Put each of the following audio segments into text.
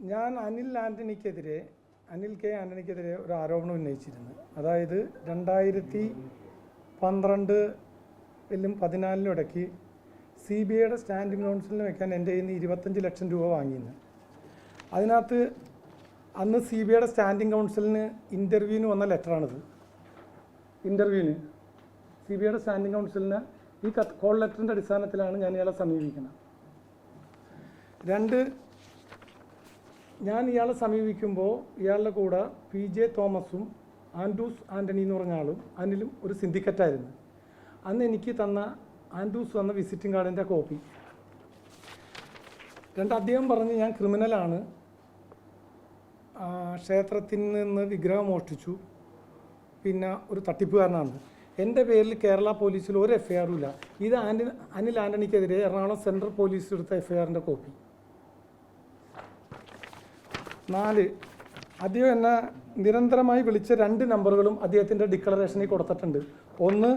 ഞാൻ അനിൽ ആന്റണിക്കെതിരെ അനിൽ കെ ആന്റണിക്കെതിരെ ഒരു ആരോപണം ഉന്നയിച്ചിരുന്നു. അതായത് രണ്ടായിരത്തി പന്ത്രണ്ടിലും പതിനാലിനും ഇടയ്ക്ക് സി ബി ഐയുടെ സ്റ്റാൻഡിംഗ് കൗൺസിലിന് വെക്കാൻ എന്റെ കയ്യിൽ നിന്ന് ഇരുപത്തഞ്ച് ലക്ഷം രൂപ വാങ്ങിയിരുന്നു. അതിനകത്ത് അന്ന് സി ബി ഐയുടെ സ്റ്റാൻഡിംഗ് കൗൺസിലിന് ഇന്റർവ്യൂവിന് വന്ന ലെറ്ററാണിത്. ഇന്റർവ്യൂവിന്? സി ബി ഐയുടെ സ്റ്റാൻഡിംഗ് കൗൺസിലിന് ഈ കോൾ ലെറ്ററിന്റെ അടിസ്ഥാനത്തിലാണ് ഞാൻ ഇയാളെ സമീപിക്കുന്നത്. രണ്ട് ഞാൻ ഇയാളെ സമീപിക്കുമ്പോൾ ഇയാളുടെ കൂടെ പി ജെ തോമസും ആൻഡ്രൂസ് ആന്റണി എന്ന് പറഞ്ഞ ആളും അനിലും ഒരു സിൻഡിക്കറ്റായിരുന്നു. അന്ന് എനിക്ക് തന്ന ആൻഡ്രൂസ് വന്ന വിസിറ്റിംഗ് കാർഡിന്റെ കോപ്പി. രണ്ട് അദ്ദേഹം പറഞ്ഞ് ഞാൻ ക്രിമിനലാണ്. ക്ഷേത്രത്തിൽ നിന്ന് വിഗ്രഹം മോഷ്ടിച്ചു. പിന്നെ ഒരു തട്ടിപ്പുകാരനാണ്. എന്റെ പേരിൽ കേരള പോലീസിൽ ഒരു എഫ് ഐ ആറും ഇല്ല. ഇത് ആന്റണി അനിൽ ആന്റണിക്കെതിരെ എറണാകുളം സെൻട്രൽ പോലീസ് എടുത്ത എഫ് ഐ ആറിന്റെ കോപ്പി. നാല്. അദ്ദേഹം എന്നെ നിരന്തരമായി വിളിച്ച രണ്ട് നമ്പറുകളും അദ്ദേഹത്തിന്റെ ഡിക്ലറേഷനിൽ കൊടുത്തിട്ടുണ്ട്. ഒന്ന്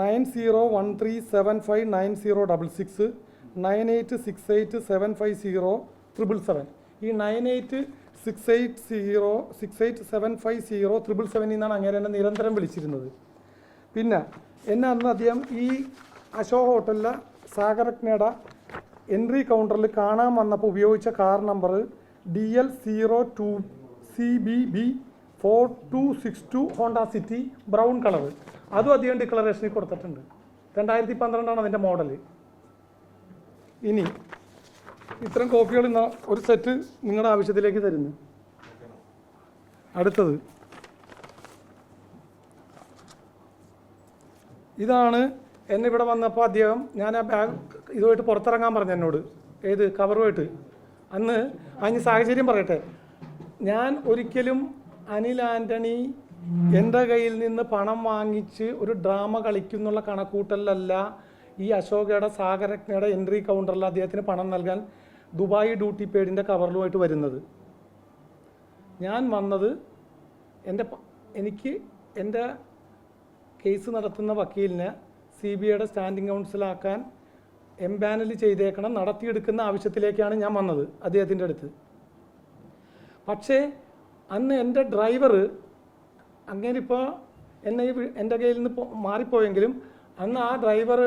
nine zero one three seven five nine zero double six nine eight six eight seven five zero triple seven. ഈ nine eight six eight zero six eight seven five zero triple സെവനിൽ നിന്നാണ് അങ്ങനെ എന്നെ നിരന്തരം വിളിച്ചിരുന്നത്. പിന്നെ എന്നെ അന്ന് അദ്ദേഹം ഈ അശോക് ഹോട്ടലിലെ സാഗരജ്ഞയുടെ എൻട്രി കൗണ്ടറിൽ കാണാൻ വന്നപ്പോൾ ഉപയോഗിച്ച car number D L zero two C B B four two six two Honda City brown colour അതും അധികം ഡിക്ലറേഷനിൽ കൊടുത്തിട്ടുണ്ട്. രണ്ടായിരത്തി പന്ത്രണ്ടാണ് അതിന്റെ മോഡൽ ഇനി ഇത്തരം കോപ്പികൾ ഇന്ന് ഒരു സെറ്റ് നിങ്ങളുടെ ആവശ്യത്തിലേക്ക് തരുന്നു. അടുത്തത്. ഇതാണ് എന്നെ ഇവിടെ വന്നപ്പോൾ അദ്ദേഹം ഞാൻ ആ ബാഗ് ഇതുമായിട്ട് പുറത്തിറങ്ങാൻ പറഞ്ഞു എന്നോട്. ഏത് കവറുമായിട്ട് അന്ന് അതിന് സാഹചര്യം പറയട്ടെ. ഞാൻ ഒരിക്കലും അനിൽ ആന്റണി എന്റെ കയ്യിൽ നിന്ന് പണം വാങ്ങിച്ച് ഒരു ഡ്രാമ കളിക്കുന്നുള്ള കണക്കൂട്ടലല്ല ഈ അശോകയുടെ സാഗരജ്ഞയുടെ എൻട്രി കൗണ്ടറിൽ അദ്ദേഹത്തിന് പണം നൽകാൻ ദുബായ് ഡ്യൂട്ടി പേഡിന്റെ കവറിലുമായിട്ട് വരുന്നത്. ഞാൻ വന്നത് എന്റെ എനിക്ക് എന്റെ കേസ് നടത്തുന്ന വക്കീലിനെ സി ബി ഐയുടെ സ്റ്റാൻഡിംഗ് കൗൺസിലാക്കാൻ എംപാനൽ ചെയ്തേക്കണം നടത്തിയെടുക്കുന്ന ആവശ്യത്തിലേക്കാണ് ഞാൻ വന്നത് അദ്ദേഹത്തിന്റെ അടുത്ത്. പക്ഷേ അന്ന് എന്റെ ഡ്രൈവർ അങ്ങനെ ഇപ്പോൾ എന്നെ എന്റെ കയ്യിൽ നിന്ന് മാറിപ്പോയെങ്കിലും അന്ന് ആ ഡ്രൈവർ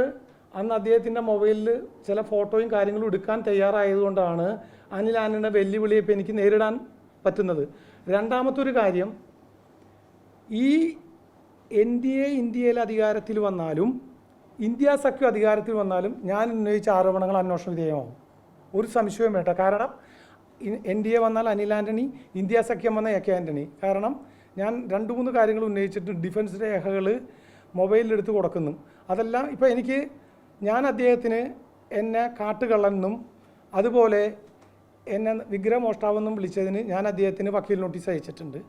അന്ന് അദ്ദേഹത്തിന്റെ മൊബൈലിൽ ചില ഫോട്ടോയും കാര്യങ്ങളും എടുക്കാൻ തയ്യാറായതുകൊണ്ടാണ് അനിൽ ആനയുടെ വെല്ലുവിളിയെ ഇപ്പോൾ എനിക്ക് നേരിടാൻ പറ്റുന്നത്. രണ്ടാമത്തൊരു കാര്യം ഈ എൻ ഡി എ ഇന്ത്യയിൽ അധികാരത്തിൽ വന്നാലും ഇന്ത്യ സഖ്യം അധികാരത്തിൽ വന്നാലും ഞാൻ ഉന്നയിച്ച ആരോപണങ്ങൾ അന്വേഷണ വിധേയമാവും. ഒരു സംശയവും വേണ്ട. കാരണം എൻ ഡി എ വന്നാൽ അനിൽ ആന്റണി ഇന്ത്യ സഖ്യം വന്ന എ കെ ആന്റണി കാരണം ഞാൻ രണ്ട് മൂന്ന് കാര്യങ്ങൾ ഉന്നയിച്ചിട്ട് ഡിഫൻസ് രേഖകൾ മൊബൈലിലെടുത്ത് കൊടുക്കുന്നു. അതെല്ലാം ഇപ്പോൾ എനിക്ക് ഞാൻ അദ്ദേഹത്തിന് എന്നെ കാട്ടുകള്ളെന്നും അതുപോലെ എന്നെ വിഗ്രഹമോഷ്ടാവെന്നും വിളിച്ചതിന് ഞാൻ അദ്ദേഹത്തിന് വക്കീൽ നോട്ടീസ് അയച്ചിട്ടുണ്ട്.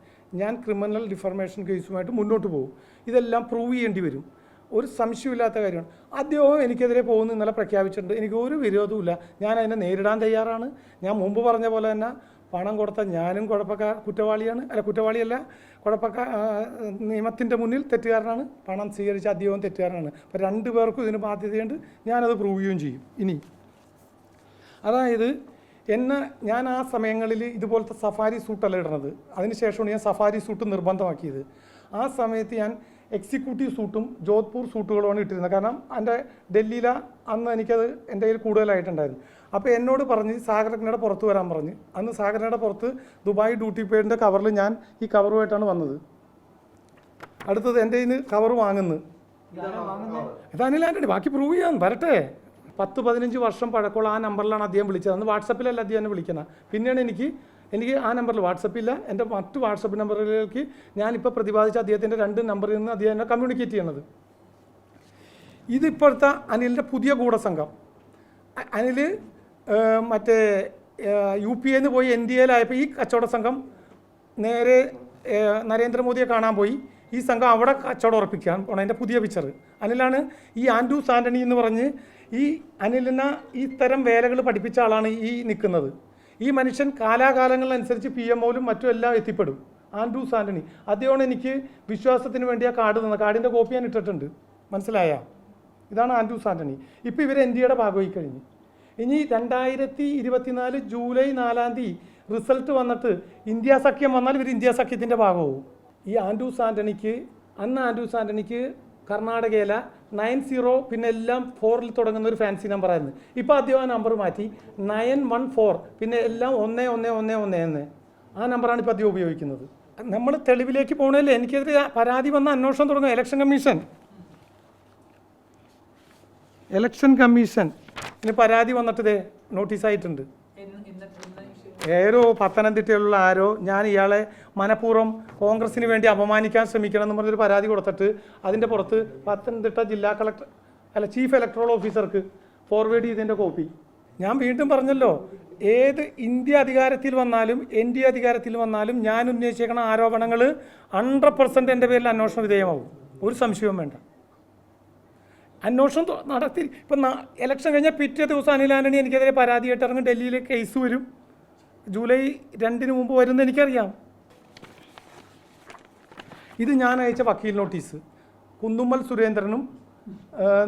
ഞാൻ ക്രിമിനൽ ഡിഫർമേഷൻ കേസുമായിട്ട് മുന്നോട്ട് പോകും. ഇതെല്ലാം പ്രൂവ് ചെയ്യേണ്ടി വരും. ഒരു സംശയമില്ലാത്ത കാര്യമാണ്. അദ്ദേഹവും എനിക്കെതിരെ പോകുന്ന ഇന്നലെ പ്രഖ്യാപിച്ചിട്ടുണ്ട്. എനിക്ക് ഒരു വിരോധവുമില്ല. ഞാൻ അതിനെ നേരിടാൻ തയ്യാറാണ്. ഞാൻ മുമ്പ് പറഞ്ഞ പോലെ തന്നെ പണം കൊടുത്ത ഞാനും കുഴപ്പക്കാർ കുറ്റവാളിയാണ്. അല്ല കുറ്റവാളിയല്ല. കുഴപ്പക്കാർ നിയമത്തിന്റെ മുന്നിൽ തെറ്റുകാരനാണ്. പണം സ്വീകരിച്ച അദ്ദേഹവും തെറ്റുകാരനാണ്. അപ്പോൾ രണ്ട് പേർക്കും ഇതിന് ബാധ്യതയുണ്ട്. ഞാനത് പ്രൂവ് ചെയ്യുകയും ചെയ്യും. ഇനി. അതായത് എന്നെ ഞാൻ ആ സമയങ്ങളിൽ ഇതുപോലത്തെ സഫാരി സൂട്ടല്ല ഇടുന്നത്. അതിനുശേഷമാണ് ഞാൻ സഫാരി സൂട്ട് നിർബന്ധമാക്കിയത്. ആ സമയത്ത് ഞാൻ എക്സിക്യൂട്ടീവ് സൂട്ടും ജോധ്പൂർ സൂട്ടുകളുമാണ് ഇട്ടിരുന്നത്. കാരണം എന്റെ ഡൽഹിയിലെ അന്ന് എനിക്കത് എന്റെ കയ്യിൽ കൂടുതലായിട്ടുണ്ടായിരുന്നു. അപ്പോൾ എന്നോട് പറഞ്ഞ് സാഗരജ്ഞയുടെ പുറത്ത് വരാൻ പറഞ്ഞ്. അന്ന് സാഗരനയുടെ പുറത്ത് ദുബായ് ഡ്യൂട്ടി പേഡിന്റെ കവറിൽ ഞാൻ ഈ കവറുമായിട്ടാണ് വന്നത്. അടുത്തത് എന്റെ കയ്യിൽ നിന്ന് കവർ വാങ്ങുന്നു? ഇത് അനിൽ ആന്റണി ബാക്കി പ്രൂവ് ചെയ്യാൻ വരട്ടെ. പത്ത് പതിനഞ്ച് വർഷം പഴക്കമുള്ള ആ നമ്പറിലാണ് അദ്ദേഹം വിളിച്ചത്. അന്ന് വാട്സപ്പിലല്ല അദ്ദേഹം എന്നെ വിളിക്കുന്നത്. പിന്നെയാണ് എനിക്ക് എനിക്ക് ആ നമ്പറിൽ വാട്സപ്പ് ഇല്ല. എന്റെ മറ്റ് വാട്സപ്പ് നമ്പറുകളിലേക്ക് ഞാനിപ്പോൾ പ്രതിപാദിച്ച അദ്ദേഹത്തിന്റെ രണ്ട് നമ്പറിൽ നിന്ന് അദ്ദേഹം കമ്മ്യൂണിക്കേറ്റ് ചെയ്യണത് ഇതിപ്പോഴത്തെ അനിലിന്റെ പുതിയ അ- അനിൽ മറ്റേ യു പി എന്ന് പോയി എൻ ഡി എയിലായപ്പോൾ ഈ കച്ചവട സംഘം നേരെ നരേന്ദ്രമോദിയെ കാണാൻ പോയി. ഈ സംഘം അവിടെ കച്ചവടം ഉറപ്പിക്കാൻ പോണം അതിന്റെ പുതിയ പിക്ചർ അനിലാണ് ഈ ആൻഡു സാന്റണി എന്ന് പറഞ്ഞ് ഈ അനിലിനെ ഈ തരം വേലകൾ പഠിപ്പിച്ച ആളാണ് ഈ നിൽക്കുന്നത് ഈ മനുഷ്യൻ കാലാകാലങ്ങളനുസരിച്ച് പി എം ഒയിലും മറ്റും എല്ലാം എത്തിപ്പെടും. ആൻഡ്രൂസ് ആന്റണി. അദ്ദേഹമാണ് എനിക്ക് വിശ്വാസത്തിന് വേണ്ടി ആ കാർഡ് തന്നത്. കാർഡിന്റെ കോപ്പി ഞാൻ ഇട്ടിട്ടുണ്ട്. മനസ്സിലായ? ഇതാണ് ആൻഡ്രൂസ് ആന്റണി. ഇപ്പോൾ ഇവർ എൻ ഡി എയുടെ ഭാഗമായി കഴിഞ്ഞു. ഇനി രണ്ടായിരത്തി ഇരുപത്തിനാല് ജൂലൈ നാലാം തീയതി റിസൾട്ട് വന്നിട്ട് ഇന്ത്യ സഖ്യം വന്നാൽ ഇവർ ഇന്ത്യ സഖ്യത്തിന്റെ ഭാഗമാവും. ഈ ആൻഡ്രൂസ് ആന്റണിക്ക് അന്ന് ആൻഡ്രൂസ് ആന്റണിക്ക് കർണാടകയിലെ നയൻ സീറോ പിന്നെ എല്ലാം ഫോറിൽ തുടങ്ങുന്ന ഒരു ഫാൻസി നമ്പർ ആയിരുന്നു. ഇപ്പോൾ ആദ്യം ആ നമ്പർ മാറ്റി. നയൻ വൺ ഫോർ പിന്നെ എല്ലാം ഒന്ന് ഒന്ന് ഒന്ന് ഒന്ന് എന്ന്. ആ നമ്പറാണ് ഇപ്പോൾ അധികം ഉപയോഗിക്കുന്നത്. നമ്മൾ തെളിവിലേക്ക് പോകണമല്ലേ എനിക്കെതിരെ പരാതി വന്ന അന്വേഷണം തുടങ്ങും. ഇലക്ഷൻ കമ്മീഷൻ ഇലക്ഷൻ കമ്മീഷൻ ഇനി പരാതി വന്നിട്ട് ദേ നോട്ടീസ് ആയിട്ടുണ്ട്. ഏരോ പത്തനംതിട്ടയിലുള്ള ആരോ ഞാൻ ഇയാളെ മനഃപൂർവം കോൺഗ്രസിന് വേണ്ടി അപമാനിക്കാൻ ശ്രമിക്കണം എന്ന് പറഞ്ഞൊരു പരാതി കൊടുത്തിട്ട് അതിന്റെ പുറത്ത് പത്തനംതിട്ട ജില്ലാ കളക്ടർ അല്ല ചീഫ് ഇലക്ട്രൽ ഓഫീസർക്ക് ഫോർവേഡ് ചെയ്തതിന്റെ കോപ്പി ഞാൻ വീണ്ടും പറഞ്ഞല്ലോ ഏത് ഇന്ത്യ അധികാരത്തിൽ വന്നാലും എൻ ഡി അധികാരത്തിൽ വന്നാലും ഞാൻ ഉന്നയിച്ചേക്കണ ആരോപണങ്ങൾ ഹൺഡ്രഡ് പെർസെന്റ് എന്റെ പേരിൽ അന്വേഷണ വിധേയമാവും. ഒരു സംശയവും വേണ്ട. അന്വേഷണം നടത്തി ഇപ്പം ഇലക്ഷൻ കഴിഞ്ഞാൽ പിറ്റേ ദിവസം അനിൽ എനിക്കെതിരെ പരാതിയായിട്ട് ഇറങ്ങും ഡൽഹിയിലെ കേസ് വരും. ജൂലൈ രണ്ടിന് മുമ്പ് വരുമെന്ന് എനിക്കറിയാം. ഇത് ഞാൻ അയച്ച വക്കീൽ നോട്ടീസ്. കുന്നുമ്മൽ സുരേന്ദ്രനും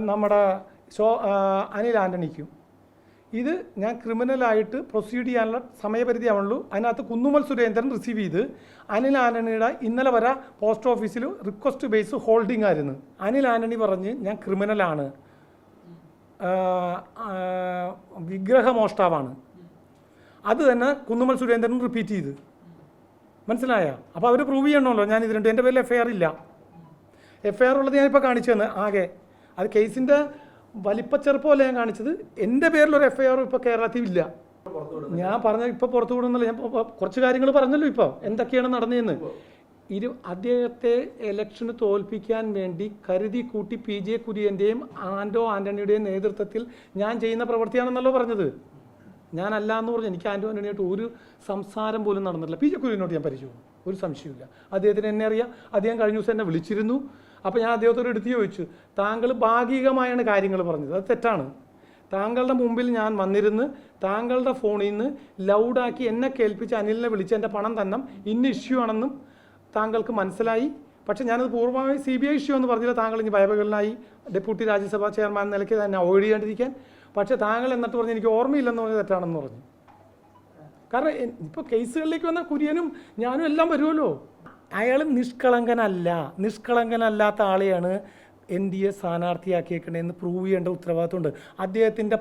നമ്മുടെ ഷോ അനിൽ ആന്റണിക്കും ഇത് ഞാൻ ക്രിമിനലായിട്ട് പ്രൊസീഡ് ചെയ്യാനുള്ള സമയപരിധി ആവുള്ളൂ. അതിനകത്ത് കുന്നുമ്മൽ സുരേന്ദ്രൻ റിസീവ് ചെയ്ത് അനിൽ ആന്റണിയുടെ ഇന്നലെ വരെ പോസ്റ്റ് ഓഫീസിൽ റിക്വസ്റ്റ് ബേസ് ഹോൾഡിംഗ് ആയിരുന്നു. അനിൽ ആന്റണി പറഞ്ഞ് ഞാൻ ക്രിമിനലാണ് വിഗ്രഹമോഷ്ടാവാണ്. അത് തന്നെ കുന്നുമൽ സുരേന്ദ്രൻ റിപ്പീറ്റ് ചെയ്ത്. മനസ്സിലായ? അപ്പോൾ അവർ പ്രൂവ് ചെയ്യണമല്ലോ. ഞാൻ ഇത് എന്റെ പേരിൽ എഫ് ഐ ആർ ഇല്ല. എഫ് ഐ ആർ ഉള്ളത് ഞാനിപ്പോൾ കാണിച്ചു തന്നെ ആകെ. അത് കേസിന്റെ വലിപ്പച്ചെറുപ്പമല്ല ഞാൻ കാണിച്ചത്. എന്റെ പേരിലൊരു എഫ് ഐ ആർ ഇപ്പോൾ കേരളത്തിൽ ഇല്ല. ഞാൻ പറഞ്ഞ ഇപ്പോൾ പുറത്തു വിടുന്നില്ല. ഞാൻ കുറച്ച് കാര്യങ്ങൾ പറഞ്ഞല്ലോ ഇപ്പോൾ എന്തൊക്കെയാണ് നടന്നതെന്ന്. ഇരു അദ്ദേഹത്തെ ഇലക്ഷന് തോൽപ്പിക്കാൻ വേണ്ടി കരുതി കൂട്ടി പി ജെ കുര്യന്റെയും ആൻഡോ ആന്റണിയുടെയും നേതൃത്വത്തിൽ ഞാൻ ചെയ്യുന്ന പ്രവൃത്തിയാണെന്നല്ലോ പറഞ്ഞത്. ഞാനല്ല എന്ന് പറഞ്ഞു എനിക്ക് ആന്റണിയായിട്ട് ഒരു സംസാരം പോലും നടന്നിട്ടില്ല. പി ജെ കുര്യനോട് ഞാൻ പരിചയമാണ് ഒരു സംശയമില്ല അദ്ദേഹത്തിന് എന്നെ അറിയാം. അദ്ദേഹം കഴിഞ്ഞ ദിവസം എന്നെ വിളിച്ചിരുന്നു. അപ്പോൾ ഞാൻ അദ്ദേഹത്തോട് എടുത്തു ചോദിച്ചു താങ്കൾ ഭാഗികമായാണ് കാര്യങ്ങൾ പറഞ്ഞത്. അത് തെറ്റാണ്. താങ്കളുടെ മുമ്പിൽ ഞാൻ വന്നിരുന്ന് താങ്കളുടെ ഫോണിൽ നിന്ന് ലൗഡാക്കി എന്നെ കേൾപ്പിച്ച് അനിലിനെ വിളിച്ച് എന്റെ പണം തന്നെ ഇന്ന ഇഷ്യൂ ആണെന്നും താങ്കൾക്ക് മനസ്സിലായി. പക്ഷേ ഞാനത് പൂർവമായി സി ബി ഐ ഇഷ്യൂ എന്ന് പറഞ്ഞില്ല. താങ്കൾ ഇനി ഭയപകളിലായി ഡെപ്യൂട്ടി രാജ്യസഭാ ചെയർമാൻ നിലയ്ക്ക് തന്നെ അവോയ്ഡ് ചെയ്യാണ്ടിരിക്കാൻ. പക്ഷേ താങ്കൾ എന്നിട്ട് പറഞ്ഞ് എനിക്ക് ഓർമ്മയില്ലെന്ന് പറഞ്ഞ് തെറ്റാണെന്ന് പറഞ്ഞു. കാരണം ഇപ്പോൾ കേസുകളിലേക്ക് വന്ന കുര്യനും ഞാനും എല്ലാം വരുമല്ലോ. അയാൾ നിഷ്കളങ്കനല്ല. നിഷ്കളങ്കനല്ലാത്ത ആളെയാണ് എൻ ഡി എ സ്ഥാനാർത്ഥിയാക്കിയേക്കണേന്ന് പ്രൂവ് ചെയ്യേണ്ട ഉത്തരവാദിത്തമുണ്ട് അദ്ദേഹത്തിന്റെ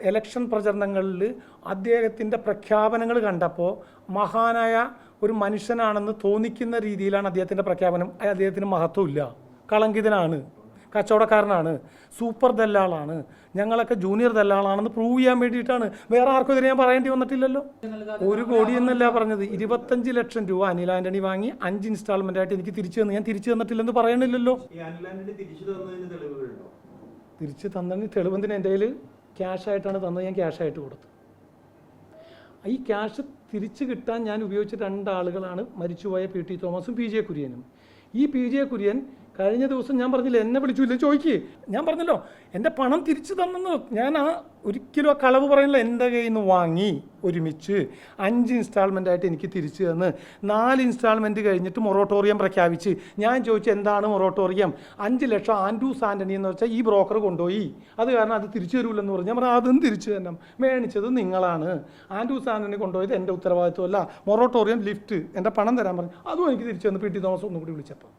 എലക്ഷൻ പ്രചരണങ്ങളിൽ അദ്ദേഹത്തിന്റെ പ്രഖ്യാപനങ്ങൾ കണ്ടപ്പോൾ മഹാനായ ഒരു മനുഷ്യനാണെന്ന് തോന്നിക്കുന്ന രീതിയിലാണ് അദ്ദേഹത്തിന്റെ പ്രഖ്യാപനം അദ്ദേഹത്തിന് മഹത്വമില്ല. കളങ്കിതനാണ്. കച്ചവടക്കാരനാണ് സൂപ്പർ ദല്ലാളാണ് ഞങ്ങളൊക്കെ ജൂനിയർ ദല്ലാളാണെന്ന് പ്രൂവ് ചെയ്യാൻ വേണ്ടിയിട്ടാണ്. വേറെ ആർക്കും ഇതിനെ ഞാൻ പറയേണ്ടി വന്നിട്ടില്ലല്ലോ. ഒരു കോടി എന്നല്ല പറഞ്ഞത്. ഇരുപത്തഞ്ച് ലക്ഷം രൂപ അനിൽ ആന്റണി വാങ്ങി അഞ്ച് ഇൻസ്റ്റാൾമെന്റ് ആയിട്ട് എനിക്ക് തിരിച്ചു തന്നു. ഞാൻ തിരിച്ചു തന്നിട്ടില്ലെന്ന് പറയണില്ലല്ലോ. തിരിച്ച് തന്നതിന് തെളിവെന്തിന് എന്റെ കയ്യിൽ ക്യാഷ് ആയിട്ടാണ് തന്നത്. ഞാൻ ക്യാഷ് ആയിട്ട് കൊടുത്തു. ഈ ക്യാഷ് തിരിച്ചു കിട്ടാൻ ഞാൻ ഉപയോഗിച്ച രണ്ടാളുകളാണ് മരിച്ചുപോയ പി ടി തോമസും പി ജെ കുര്യനും. ഈ പി ജെ കുര്യൻ കഴിഞ്ഞ ദിവസം ഞാൻ പറഞ്ഞില്ല എന്നെ വിളിച്ചില്ല? ചോദിക്കേ. ഞാൻ പറഞ്ഞല്ലോ എന്റെ പണം തിരിച്ചു തന്നെന്ന് ഞാൻ ആ ഒരിക്കലും ആ കളവ് പറയുന്നില്ല എന്റെ കയ്യിൽ നിന്ന് വാങ്ങി ഒരുമിച്ച് അഞ്ച് ഇൻസ്റ്റാൾമെന്റ് ആയിട്ട് എനിക്ക് തിരിച്ചു തന്ന്. നാല് ഇൻസ്റ്റാൾമെന്റ് കഴിഞ്ഞിട്ട് മൊറോട്ടോറിയം പ്രഖ്യാപിച്ച് ഞാൻ ചോദിച്ചു എന്താണ് മൊറോട്ടോറിയം അഞ്ച് ലക്ഷം ആൻഡ്രൂസ് ആന്റണി എന്ന് വെച്ചാൽ ഈ ബ്രോക്കർ കൊണ്ടുപോയി. അത് കാരണം അത് തിരിച്ചു തരൂലെന്ന് പറഞ്ഞു. ഞാൻ പറഞ്ഞു അതും തിരിച്ചു തന്നെ മേണിച്ചത് നിങ്ങളാണ്. ആൻഡ്രൂസ് ആന്റണി കൊണ്ടുപോയത് എന്റെ ഉത്തരവാദിത്വമല്ല. മൊറോട്ടോറിയം ലിഫ്റ്റ് എന്റെ പണം തരാൻ പറഞ്ഞു. അതും എനിക്ക് തിരിച്ചു വന്ന് പി ടി തോമസ് ഒന്നും കൂടി വിളിച്ചപ്പോൾ